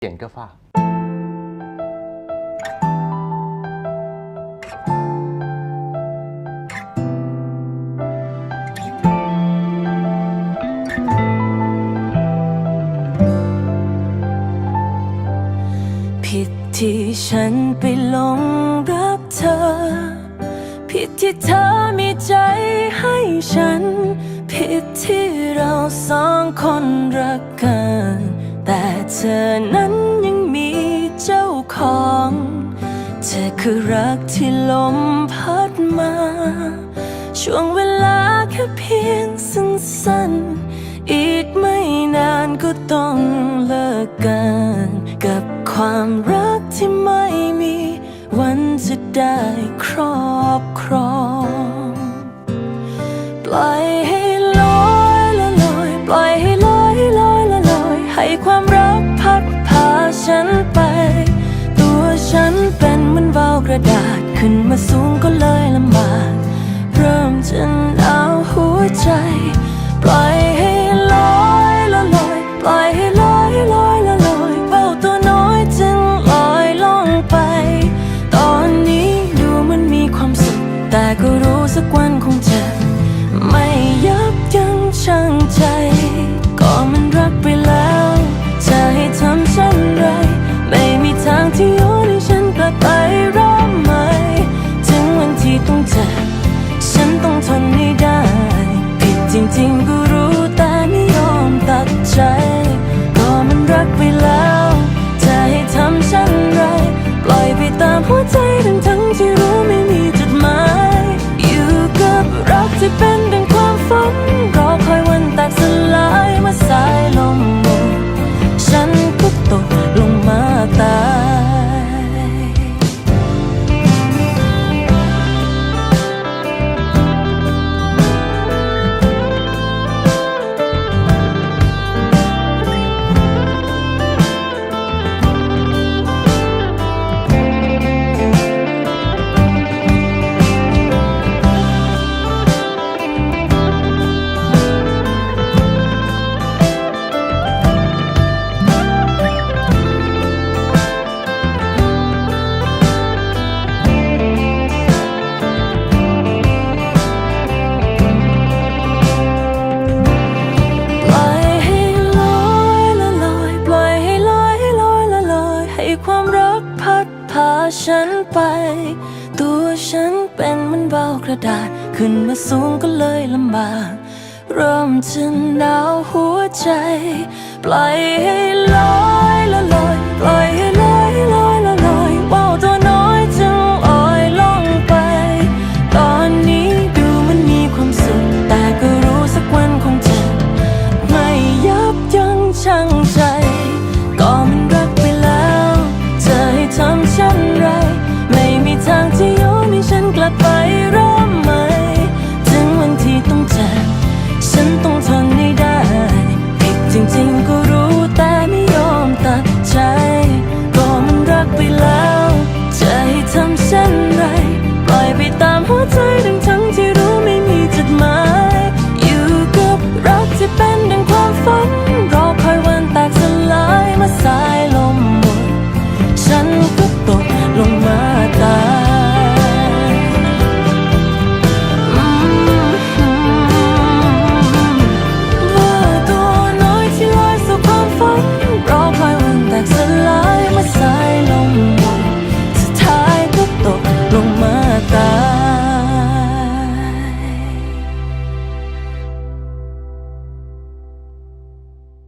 เสียงก็ฟ้าผิดที่ฉันไปหลงรักเธอ ผิดที่เธอมีใจให้ฉัน ผิดที่เราสองคนรักกัน เธอนั้นยังมีเจ้าของ เธอคือรักที่ลมพัดมา ช่วงเวลาแค่เพียงสั้นๆ อีกไม่นานก็ต้องเลิกกัน กับความรักที่ไม่มีวันจะได้ครอบครองปล่อย ระดาษขึ้นมาสูงก็เลยลำบาก เริ่มจะหนาวหัวใจ ปล่อย ความรักพัดพาฉันไป ตัวฉันเป็นเหมันเบากระดาษ ขึ้นมาสูงก็เลยลำบากเริ่มจะหนาวหัวใจ ปล่อยให้ลอยละลอยปล่อยให ไม่มีทางที่ยอมให้ฉันกลับไปริ่มใหม่ ถึงวันที่ต้องจากฉันต้องทนให้ได้ผิดจริงๆก็รู้แต่ไม่ยอมตัดใจ ก็มันรักไปแล้ว จะให้ทำเช่นไร ปล่อยไปตามหัวใจดังเธอ